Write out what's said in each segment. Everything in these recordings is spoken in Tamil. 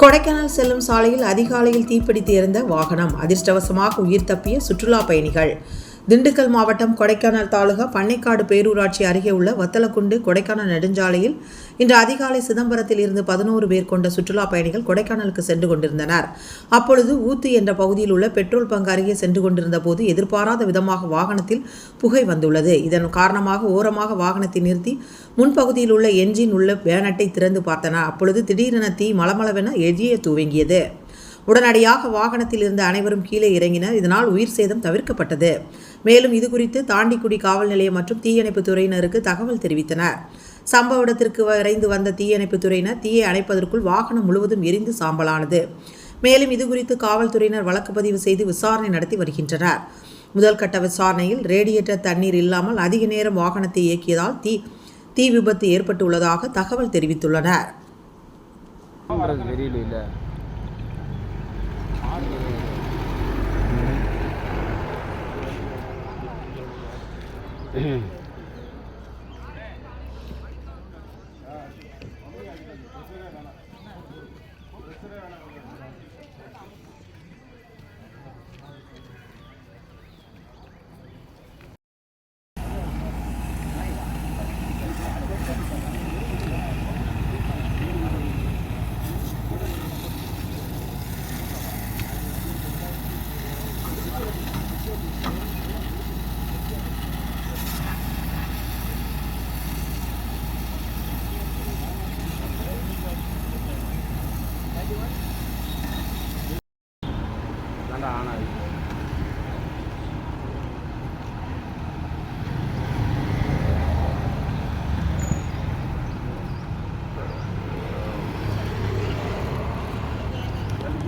கொடைக்கானல் செல்லும் சாலையில் அதிகாலையில் தீப்பிடித்து எரிந்த வாகனம் அதிர்ஷ்டவசமாக உயிர் தப்பிய சுற்றுலா பயணிகள். திண்டுக்கல் மாவட்டம் கொடைக்கானல் தாலுகா பண்ணைக்காடு பேரூராட்சி அருகே உள்ள வத்தலக்குண்டு கொடைக்கானல் நெடுஞ்சாலையில் இன்று அதிகாலை சிதம்பரத்தில் இருந்து பதினோரு பேர் கொண்ட சுற்றுலா பயணிகள் கொடைக்கானலுக்கு சென்று கொண்டிருந்தனர். அப்பொழுது ஊத்து என்ற பகுதியில் உள்ள பெட்ரோல் பங்க் அருகே சென்று கொண்டிருந்த போது எதிர்பாராத விதமாக வாகனத்தில் புகை வந்துள்ளது. இதன் காரணமாக ஓரமாக வாகனத்தை நிறுத்தி முன்பகுதியில் உள்ள என்ஜின் உள்ள பேனட்டை திறந்து பார்த்தனர். அப்பொழுது திடீரென தீ மளமளவென எரிய துவங்கியது உடனடியாக வாகனத்தில் இருந்த அனைவரும் கீழே இறங்கினர். இதனால் உயிர் சேதம் தவிர்க்கப்பட்டது. மேலும் இது குறித்து தாண்டிக்குடி காவல் நிலையம் மற்றும் தீயணைப்பு துறையினருக்கு தகவல் தெரிவித்தனர். சம்பவ இடத்திற்கு விரைந்து வந்த தீயணைப்பு துறையினர் தீயை அணைப்பதற்குள் வாகனம் முழுவதும் எரிந்து சாம்பலானது. மேலும் இது குறித்து காவல்துறையினர் வழக்கு பதிவு செய்து விசாரணை நடத்தி வருகின்றனர். முதல் கட்ட விசாரணையில் ரேடியேட்டர் தண்ணீர் இல்லாமல் அதிக நேரம் வாகனத்தை இயக்கியதால் தீ தீ விபத்து ஏற்பட்டுள்ளதாக தகவல் தெரிவித்துள்ளனர். Yeah.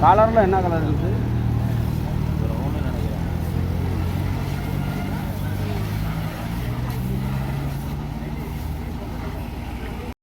காலரில் என்ன கலர் இருக்குது